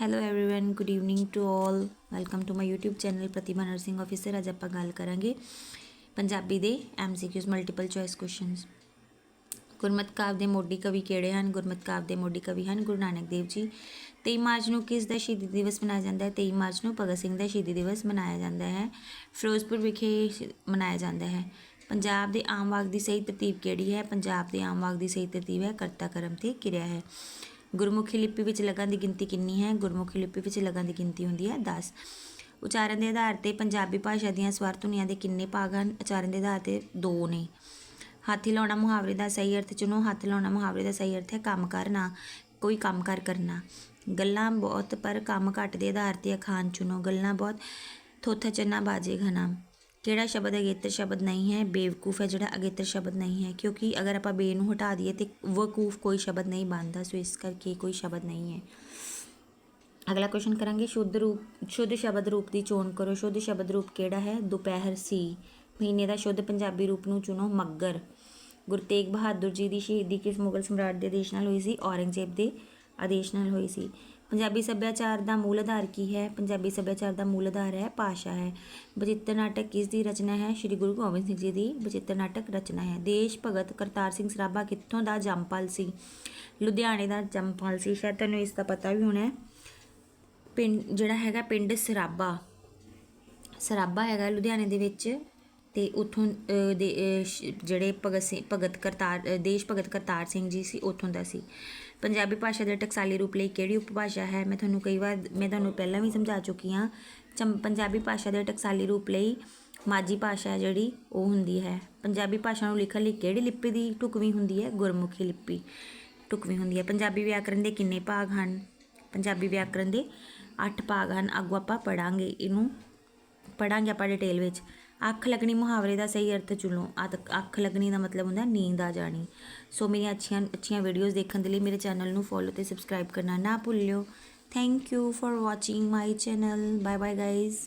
hello everyone good evening to all welcome to my YouTube channel Pratibha nursing officer ਅੱਜ ਆਪਾਂ ਗੱਲ ਕਰਾਂਗੇ ਪੰਜਾਬੀ ਦੇ ਐਮਸੀਕਿਊਜ਼ ਮਲਟੀਪਲ ਚੋਇਸ ਕੁਐਸਚਨਸ ਗੁਰਮਤਿ ਕਾਵਿ ਦੇ ਮੋਢੀ ਕਵੀ ਕਿਹੜੇ ਹਨ ਗੁਰਮਤਿ ਕਾਵਿ ਦੇ ਮੋਢੀ ਕਵੀ ਹਨ ਗੁਰੂ ਨਾਨਕ ਦੇਵ ਜੀ 23 ਮਾਰਚ ਨੂੰ ਕਿਸ ਦਾ ਸ਼ਹੀਦੀ ਦਿਵਸ ਮਨਾਇਆ ਜਾਂਦਾ ਹੈ 23 ਮਾਰਚ ਨੂੰ ਭਗਤ ਸਿੰਘ ਦਾ ਸ਼ਹੀਦੀ ਦਿਵਸ ਮਨਾਇਆ ਜਾਂਦਾ ਹੈ ਫਿਰੋਜ਼ਪੁਰ ਵਿਖੇ ਸ਼- ਮਨਾਇਆ ਜਾਂਦਾ ਹੈ ਪੰਜਾਬ ਦੇ ਆਮ ਵਾਕ ਦੀ ਸਹੀ ਤਰਤੀਬ ਕਿਹੜੀ ਹੈ ਪੰਜਾਬ ਦੇ ਆਮ ਵਾਕ ਦੀ ਸਹੀ ਤਰਤੀਬ ਹੈ ਕਰਤਾ ਕਰਮ ਤੇ ਕਿਰਿਆ ਹੈ ਗੁਰਮੁਖੀ ਲਿਪੀ ਵਿੱਚ ਲਗਾਂ ਦੀ ਗਿਣਤੀ ਕਿੰਨੀ ਹੈ? ਗੁਰਮੁਖੀ ਲਿਪੀ ਵਿੱਚ ਲਗਾਂ ਦੀ ਗਿਣਤੀ ਹੁੰਦੀ ਹੈ 10 ਉਚਾਰਨ ਦੇ ਆਧਾਰ ਤੇ ਪੰਜਾਬੀ ਭਾਸ਼ਾ ਦੀਆਂ ਸਵਰ ਧੁਨੀਆਂ ਦੇ ਕਿੰਨੇ ਭਾਗ ਹਨ? ਉਚਾਰਨ ਦੇ ਆਧਾਰ ਤੇ ਦੋ ਨੇ। ਹੱਥ ਹਿਲਾਉਣਾ ਮੁਹਾਵਰੇ ਦਾ ਸਹੀ ਅਰਥ ਚੁਣੋ। ਹੱਥ ਲਾਉਣਾ ਮੁਹਾਵਰੇ ਦਾ ਸਹੀ ਅਰਥ ਹੈ ਕੰਮ ਕਰਨਾ, ਕੋਈ ਕੰਮ ਕਰ ਕਰਨਾ। ਗੱਲਾਂ ਬਹੁਤ ਪਰ ਕੰਮ ਘੱਟ ਦੇ ਆਧਾਰ ਤੇ ਅਖਾਣ ਚੁਣੋ। ਗੱਲਾਂ ਬਹੁਤ ਥੋਥਾ ਚੰਨਾ ਬਾਜੇ ਖਾਨਾ ਕਿਹੜਾ ਸ਼ਬਦ ਅਗੇਤਰ ਸ਼ਬਦ ਨਹੀਂ ਹੈ, ਬੇਵਕੂਫ ਹੈ ਜਿਹੜਾ ਅਗੇਤਰ ਸ਼ਬਦ ਨਹੀਂ ਹੈ, ਕਿਉਂਕਿ ਅਗਰ ਆਪਾਂ ਬੇ ਨੂੰ ਹਟਾ ਦਈਏ ਤੇ ਵਕੂਫ ਕੋਈ ਸ਼ਬਦ ਨਹੀਂ ਬਣਦਾ, ਸੋ ਇਸ ਕਰਕੇ ਕੋਈ ਸ਼ਬਦ ਨਹੀਂ ਹੈ। ਅਗਲਾ ਕੁਐਸਚਨ ਕਰਾਂਗੇ, ਸ਼ੁੱਧ ਰੂਪ, ਸ਼ੁੱਧ ਸ਼ਬਦ ਰੂਪ ਦੀ ਚੋਣ ਕਰੋ। ਸ਼ੁੱਧ ਸ਼ਬਦ ਰੂਪ ਕਿਹੜਾ ਹੈ? ਦੁਪਹਿਰ ਸੀ। ਮਹੀਨੇ ਦਾ ਸ਼ੁੱਧ ਪੰਜਾਬੀ ਰੂਪ ਨੂੰ ਚੁਣੋ, ਮੱਗਰ। ਗੁਰੂ ਤੇਗ ਬਹਾਦਰ ਜੀ ਦੀ ਸ਼ਹੀਦੀ ਕਿਸ ਮੁਗਲ ਸਮਰਾਟ ਦੇ ਆਦੇਸ਼ ਨਾਲ ਹੋਈ ਸੀ? ਔਰੰਗਜ਼ੇਬ ਦੇ ਆਦੇਸ਼ ਨਾਲ ਹੋਈ ਸੀ। ਪੰਜਾਬੀ ਸੱਭਿਆਚਾਰ ਦਾ ਮੂਲ ਆਧਾਰ ਕੀ ਹੈ? ਪੰਜਾਬੀ ਸੱਭਿਆਚਾਰ ਦਾ ਮੂਲ ਆਧਾਰ ਹੈ ਭਾਸ਼ਾ ਹੈ। ਬਚਿੱਤਰ ਨਾਟਕ ਕਿਸ ਦੀ ਰਚਨਾ ਹੈ? ਸ੍ਰੀ ਗੁਰੂ ਗੋਬਿੰਦ ਸਿੰਘ ਜੀ ਦੀ ਬਚਿੱਤਰ ਨਾਟਕ ਰਚਨਾ ਹੈ। ਦੇਸ਼ ਭਗਤ ਕਰਤਾਰ ਸਿੰਘ ਸਰਾਭਾ ਕਿੱਥੋਂ ਦਾ ਜੰਮਪਲ ਸੀ? ਲੁਧਿਆਣੇ ਦਾ ਜੰਮਪਲ ਸੀ। ਸ਼ਾਇਦ ਤੁਹਾਨੂੰ ਇਸ ਦਾ ਪਤਾ ਵੀ ਹੋਣਾ ਪਿੰਡ ਜਿਹੜਾ ਹੈਗਾ ਪਿੰਡ ਸਰਾਭਾ। ਸਰਾਭਾ ਹੈਗਾ ਲੁਧਿਆਣੇ ਦੇ ਵਿੱਚ। ਅਤੇ ਉੱਥੋਂ ਦੇ ਜਿਹੜੇ ਭਗਤ ਸਿੰਘ, ਭਗਤ ਕਰਤਾਰ ਦੇਸ਼ ਭਗਤ ਕਰਤਾਰ ਸਿੰਘ ਜੀ ਸੀ, ਉੱਥੋਂ ਦਾ ਸੀ। ਪੰਜਾਬੀ ਭਾਸ਼ਾ ਦੇ ਟਕਸਾਲੀ ਰੂਪ ਲਈ ਕਿਹੜੀ ਉਪਭਾਸ਼ਾ ਹੈ? ਮੈਂ ਤੁਹਾਨੂੰ ਕਈ ਵਾਰ, ਮੈਂ ਤੁਹਾਨੂੰ ਪਹਿਲਾਂ ਵੀ ਸਮਝਾ ਚੁੱਕੀ ਹਾਂ। ਚੰ- ਪੰਜਾਬੀ ਭਾਸ਼ਾ ਦੇ ਟਕਸਾਲੀ ਰੂਪ ਲਈ ਮਾਝੀ ਭਾਸ਼ਾ ਜਿਹੜੀ, ਉਹ ਹੁੰਦੀ ਹੈ। ਪੰਜਾਬੀ ਭਾਸ਼ਾ ਨੂੰ ਲਿਖਣ ਲਈ ਕਿਹੜੀ ਲਿਪੀ ਦੀ ਢੁਕਵੀਂ ਹੁੰਦੀ ਹੈ? ਗੁਰਮੁਖੀ ਲਿਪੀ ਢੁਕਵੀਂ ਹੁੰਦੀ ਹੈ। ਪੰਜਾਬੀ ਵਿਆਕਰਨ ਦੇ ਕਿੰਨੇ ਭਾਗ ਹਨ? ਪੰਜਾਬੀ ਵਿਆਕਰਨ ਦੇ 8 ਭਾਗ ਹਨ। ਅੱਗੋਂ ਆਪਾਂ ਪੜਾਂਗੇ ਇਹਨੂੰ। ਪੜਾਂਗੇ ਆਪਾਂ ਡਿਟੇਲ ਵਿੱਚ। ਅੱਖ ਲੱਗਣੀ ਮੁਹਾਵਰੇ ਦਾ ਸਹੀ ਅਰਥ ਚੁਣੋ। ਅੱਖ- ਅੱਖ ਲੱਗਣੀ ਦਾ ਮਤਲਬ ਹੁੰਦਾ ਨੀਂਦ ਆ ਜਾਣੀ। ਸੋ ਮੇਰੀਆਂ ਅੱਛੀਆਂ ਅੱਛੀਆਂ ਵੀਡੀਓਜ਼ ਦੇਖਣ ਦੇ ਲਈ ਮੇਰੇ ਚੈਨਲ ਨੂੰ ਫੋਲੋ ਤੇ ਸਬਸਕ੍ਰਾਈਬ ਕਰਨਾ ਨਾ ਭੁੱਲਿਓ। Thank you for watching my channel bye bye guys